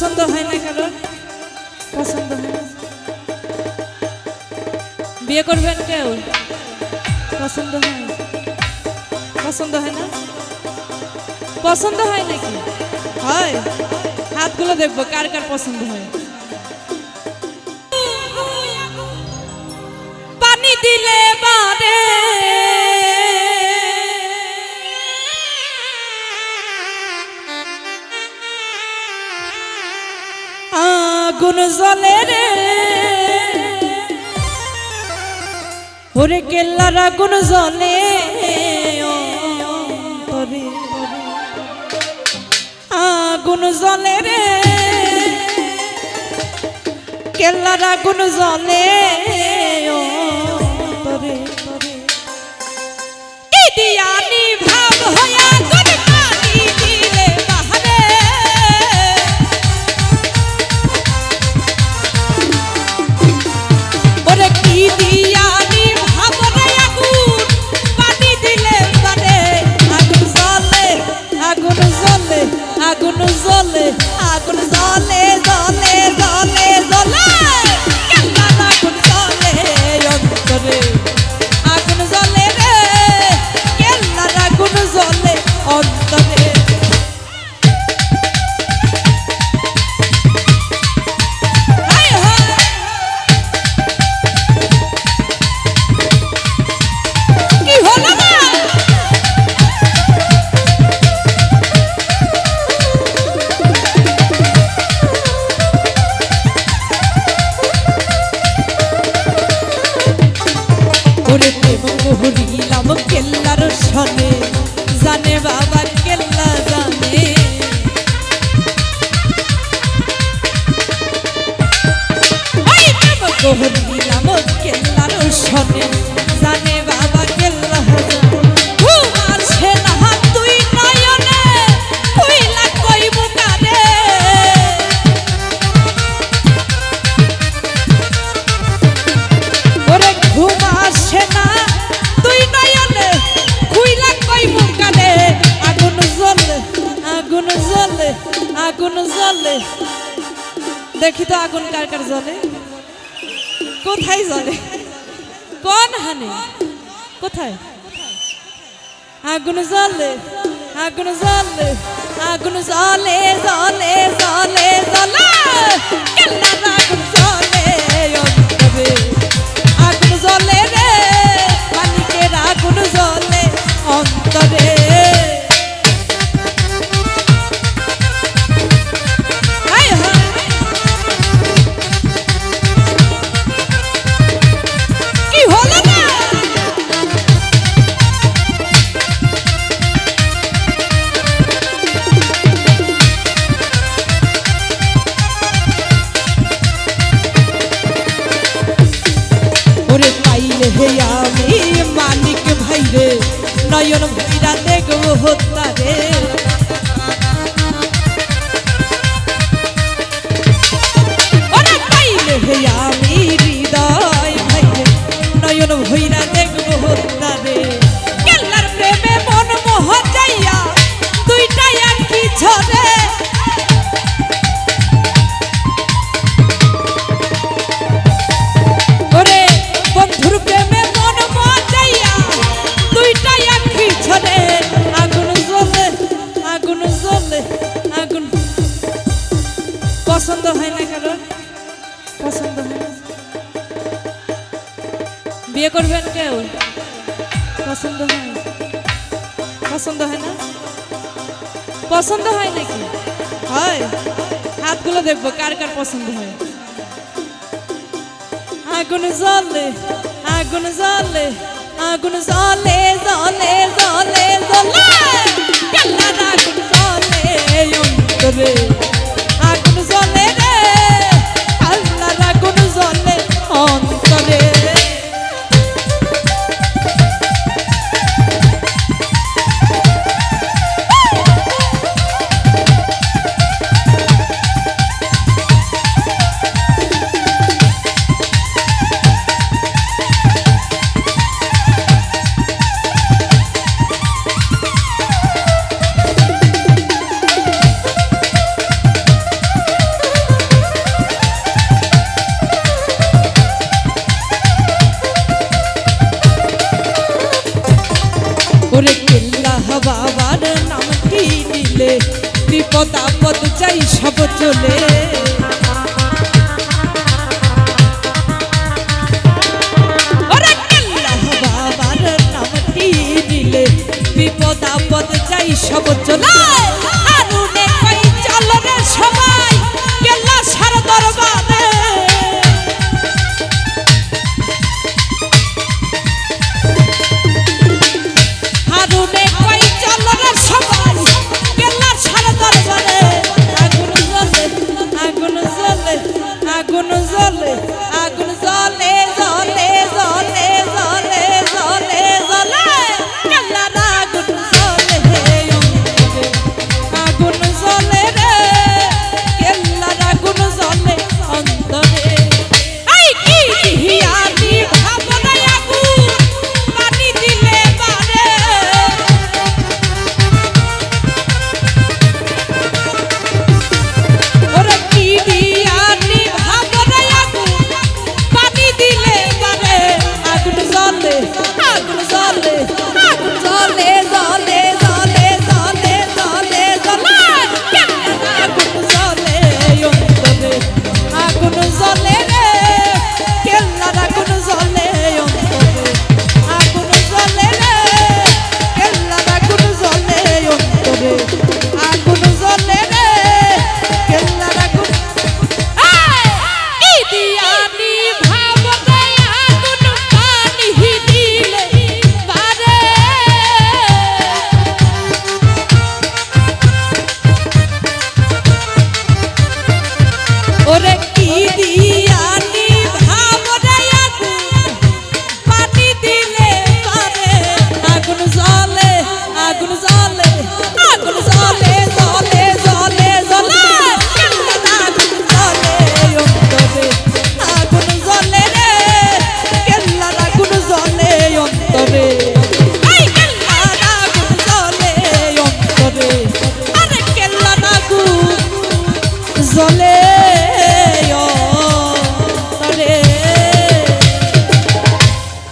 পছন্দ হয় না কারণ পছন্দ হয় বিয়ে করবেন কেউ? পছন্দ হয়? পছন্দ হয় না? পছন্দ হয় নাকি? হয়। হাতগুলো দেখব কার কার পছন্দ হয়। পানি দিলে বারে আগুন জ্বলে রে। ওরে কেল্লার আগুন অন্তরে আগুন জ্বলে রে। কেল্লার আগুন অন্তরে দিদিয়ানি ভাব হয়া কেল্লার সনে জানে বাবার কেল্লা দেখি তো আগুন কার কার জ্বলে। কোথায় জ্বলে? কোন হানে। কোথায়? আগুন জলে আগুন জ্বলে আগুন জ্বলে জ্বলে জলে কেল্লার আগুন অন্তরে আগুন জ্বলে নয়ন ভাইরা দেখব হত্যা রে হে পছন্দ হয় না কারণ পছন্দ হয় না। বিয়ে করবেন কেউ? পছন্দ হয় পছন্দ হয় না? পছন্দ হয় নাকি? হয়। হাতগুলো দেখব কার কার পছন্দ হয়। আগুন জ্বলে আগুন জ্বলে আগুন জ্বলে জ্বলে জ্বলে জ্বলে। চলে